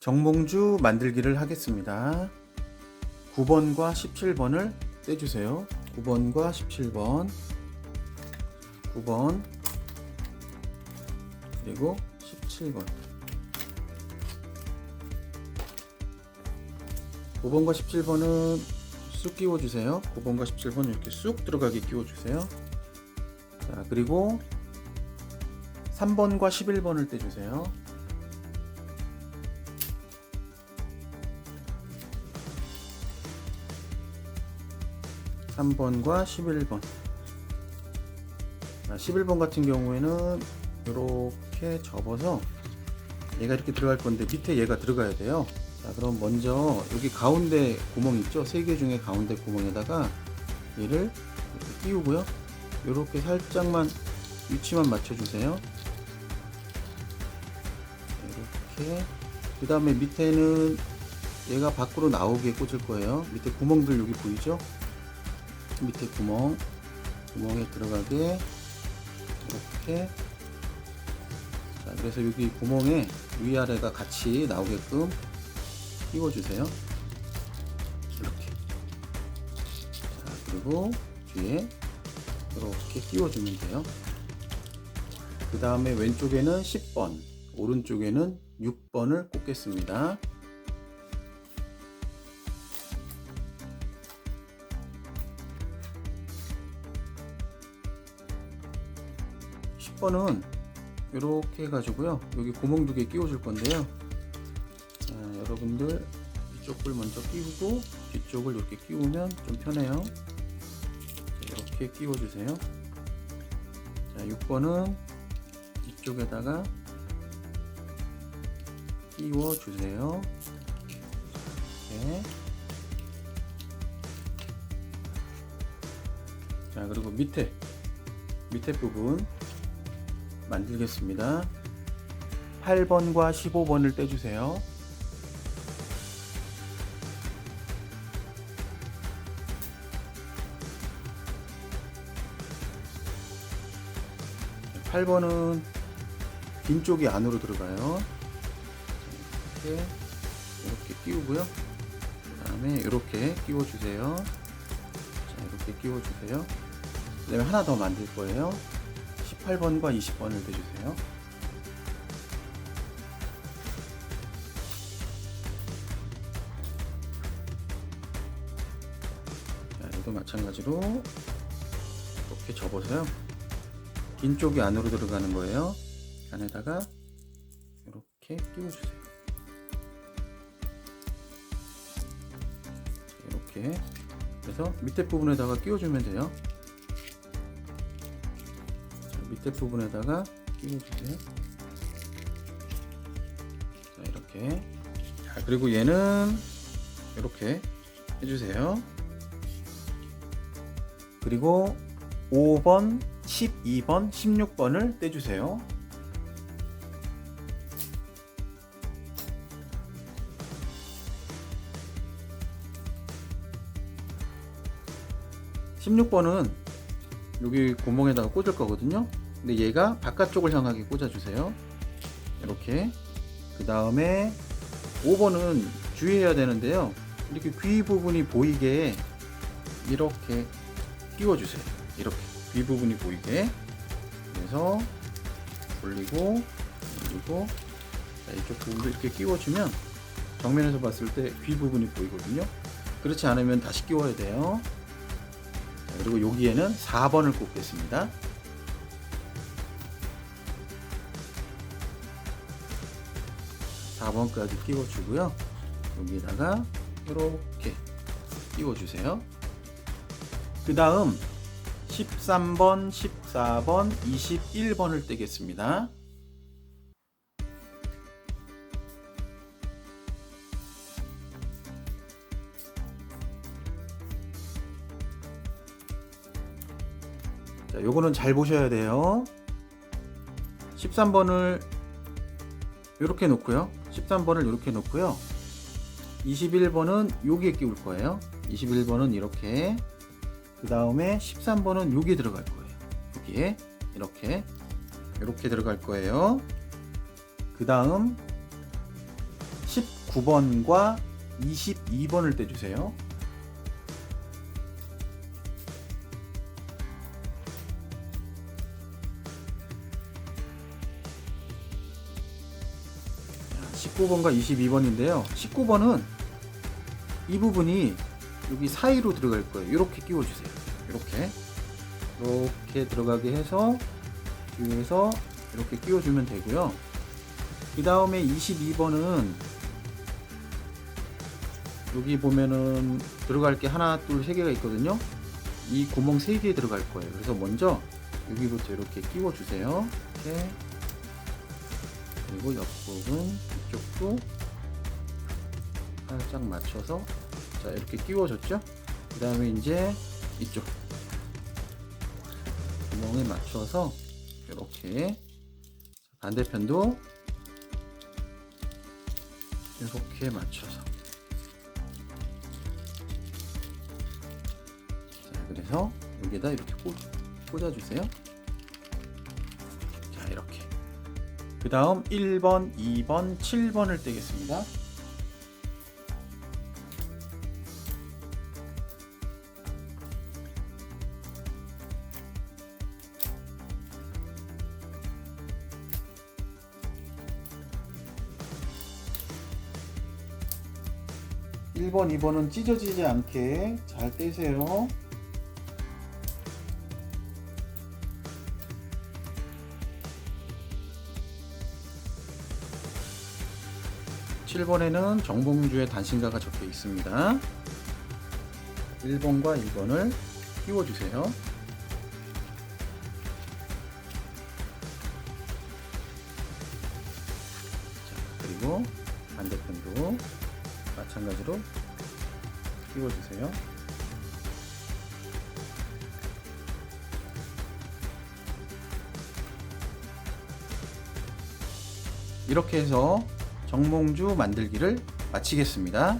정몽주 만들기를 하겠습니다. 9번과 17번을 떼주세요. 9번과 17번, 9번, 그리고 17번. 9번과 17번은 쑥 끼워주세요. 9번과 17번 이렇게 쑥 들어가게 끼워주세요. 자, 그리고 3번과 11번을 떼주세요. 3번과 11번. 자, 11번 같은 경우에는 이렇게 접어서 얘가 이렇게 들어갈 건데 밑에 얘가 들어가야 돼요. 자, 그럼 먼저 여기 가운데 구멍 있죠? 세 개 중에 가운데 구멍에다가 얘를 이렇게 끼우고요. 이렇게 살짝만 위치만 맞춰주세요. 이렇게. 그 다음에 밑에는 얘가 밖으로 나오게 꽂을 거예요. 밑에 구멍들 여기 보이죠? 밑에 구멍 구멍에 들어가게 이렇게. 자 그래서 여기 구멍에 위아래가 같이 나오게끔 끼워주세요. 이렇게. 자 그리고 뒤에 이렇게 끼워주면 돼요. 그 다음에 왼쪽에는 10번 오른쪽에는 6번을 꽂겠습니다 10번은 이렇게 해가지고요. 여기 구멍 두 개 끼워줄 건데요. 자, 여러분들 이쪽을 먼저 끼우고 뒤쪽을 이렇게 끼우면 좀 편해요. 자, 이렇게 끼워주세요. 자, 6번은 이쪽에다가 끼워주세요. 이렇게. 자, 그리고 밑에 밑에 부분 만들겠습니다. 8번과 15번을 떼주세요. 팔번은 빈 쪽이 안으로 들어가요. 이렇게 이렇게 끼우고요. 그 다음에 이렇게 끼워주세요. 자, 이렇게 끼워주세요. 그 다음에 하나 더 만들 거예요. 18번과 20번을 대주세요. 자, 이도 마찬가지로 이렇게 접어서요. 긴 쪽이 안으로 들어가는 거예요. 안에다가 이렇게 끼워주세요. 자, 이렇게 그래서 밑에 부분에다가 끼워주면 돼요. 밑에 부분에다가 끼워주세요. 자, 이렇게. 자, 그리고 얘는 이렇게 해주세요. 그리고 5번, 12번, 16번을 떼주세요. (16번은) 여기 구멍에다가 꽂을 거거든요 근데 얘가 바깥쪽을 향하게 꽂아주세요. 이렇게. 그 다음에 5번은 주의해야 되는데요. 이렇게 귀 부분이 보이게 이렇게 끼워주세요. 이렇게. 귀 부분이 보이게. 그래서 올리고, 올리고, 자, 이쪽 부분도 이렇게 끼워주면 정면에서 봤을 때 귀 부분이 보이거든요. 그렇지 않으면 다시 끼워야 돼요. 자, 그리고 여기에는 4번을 꽂겠습니다. 4번까지 끼워주고요. 여기다가 이렇게 끼워주세요. 그 다음 13번, 14번, 21번을 떼겠습니다. 자, 요거는 잘 보셔야 돼요. 13번을 이렇게 놓고요. 13번을 이렇게 놓고요. 21번은 여기에 끼울 거예요. 21번은 이렇게. 그 다음에 13번은 여기에 들어갈 거예요. 여기에. 이렇게. 이렇게 들어갈 거예요. 그 다음 19 19번과 22번을 떼주세요. 19번과 22번인데요. 19번은 이 부분이 여기 사이로 들어갈 거예요. 이렇게 끼워주세요. 이렇게 이렇게 들어가게 해서 뒤에서 이렇게 끼워주면 되고요. 그 다음에 22번은 여기 보면은 들어갈 게 하나, 둘, 세 개가 있거든요. 이 구멍 세 개에 들어갈 거예요. 그래서 먼저 여기부터 이렇게 끼워 주세요. 이렇게 그리고 옆부분 이쪽도 살짝 맞춰서 자 이렇게 끼워줬죠. 그 다음에 이제 이쪽 구멍에 맞춰서 이렇게 반대편도 이렇게 맞춰서. 자 그래서 여기에다 이렇게 꽂, 꽂아주세요. 자 이렇게 그 다음 1번 2번 7번을 떼겠습니다 일번 2번은 찢어지지 않게 잘 떼세요. 칠번에는 정봉주의 단신가가 적혀 있습니다. 1번과 2번을 끼워주세요. 자, 그리고 반대편도 마찬가지로 끼워주세요. 이렇게 해서 정몽주 만들기를 마치겠습니다.